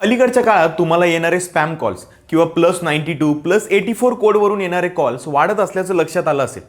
अलीकडच्या काळात तुम्हाला येणारे स्पॅम कॉल्स किंवा plus ninety two plus eighty four कोडवरून येणारे कॉल्स वाढत असल्याचं लक्षात आलं असेल.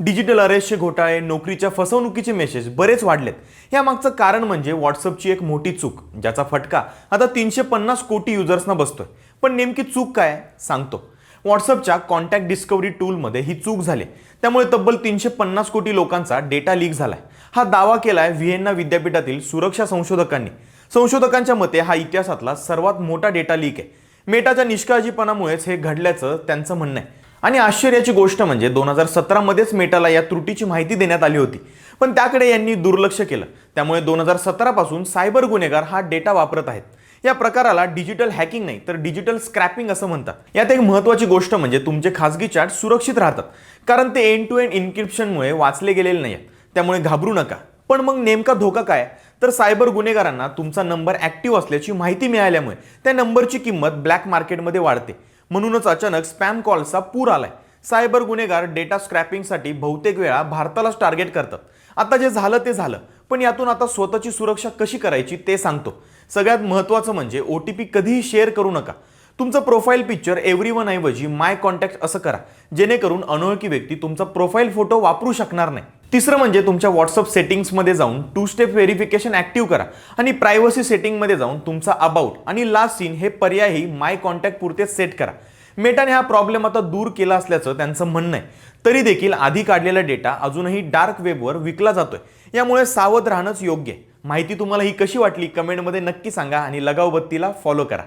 डिजिटल अरेस्टचे घोटाळे नोकरीच्या फसवणुकीचे मेसेज बरेच वाढलेत. यामागचं कारण म्हणजे व्हॉट्सअपची एक मोठी चूक ज्याचा फटका. आता तीनशे पन्नास कोटी युजर्सना बसतोय. पण नेमकी चूक काय? सांगतो. व्हॉट्सअपच्या कॉन्टॅक्ट डिस्कवरी टूलमध्ये ही चूक झाली. त्यामुळे तब्बल तीनशे पन्नास कोटी लोकांचा डेटा लीक झालाय. हा दावा केलाय व्हिएन्ना विद्यापीठातील सुरक्षा संशोधकांनी. संशोधकांच्या मते हा इतिहासातला सर्वात मोठा डेटा लीक आहे. मेटाच्या निष्काळजीपणामुळेच हे घडल्याचं त्यांचं म्हणणं आहे. आणि आश्चर्याची गोष्ट म्हणजे दोन हजार सतरामध्येच मेटाला या त्रुटीची माहिती देण्यात आली होती. पण त्याकडे यांनी दुर्लक्ष केलं. त्यामुळे दोन हजार सतरापासून सायबर गुन्हेगार हा डेटा वापरत आहेत. या प्रकाराला डिजिटल हॅकिंग नाही तर डिजिटल स्क्रॅपिंग असं म्हणतात. यात एक महत्त्वाची गोष्ट म्हणजे तुमचे खासगी चॅट सुरक्षित राहतात. कारण ते एंड टू एंड इन्क्रिप्शनमुळे वाचले गेलेले नाही आहेत त्यामुळे घाबरू नका. पण मग नेमका धोका काय? तर सायबर गुन्हेगारांना तुमचा नंबर ॲक्टिव्ह असल्याची माहिती मिळाल्यामुळे त्या नंबरची किंमत ब्लॅक मार्केटमध्ये वाढते. म्हणूनच अचानक स्पॅम कॉलचा पूर आलाय. सायबर गुन्हेगार डेटा स्क्रॅपिंगसाठी बहुतेक वेळा भारतालाच टार्गेट करतात. आता जे झालं ते झालं. पण यातून आता स्वतःची सुरक्षा कशी करायची ते सांगतो. सगळ्यात महत्त्वाचं म्हणजे ओ टी पी कधीही शेअर करू नका. तुमचं प्रोफाईल पिक्चर एव्हरी वन ऐवजी माय कॉन्टॅक्ट असं करा. जेणेकरून अनोळखी व्यक्ती तुमचा प्रोफाईल फोटो वापरू शकणार नाही. तिसरं म्हणजे तुमच्या व्हॉट्सअप सेटिंग्समध्ये जाऊन टू स्टेप व्हेरिफिकेशन ॲक्टिव्ह करा. आणि प्रायव्हसी सेटिंगमध्ये जाऊन तुमचा अबाउट आणि लास्ट सीन हे पर्यायही माय कॉन्टॅक्ट पुरते सेट करा. मेटाने हा प्रॉब्लेम आता दूर केला असल्याचं त्यांचं म्हणणं आहे. तरी देखील आधी काढलेला डेटा अजूनही डार्क वेबवर विकला जातोय. यामुळे सावध राहणंच योग्य आहे. माहिती तुम्हाला ही कशी वाटली कमेंटमध्ये नक्की सांगा आणि लगाव बत्तीला फॉलो करा.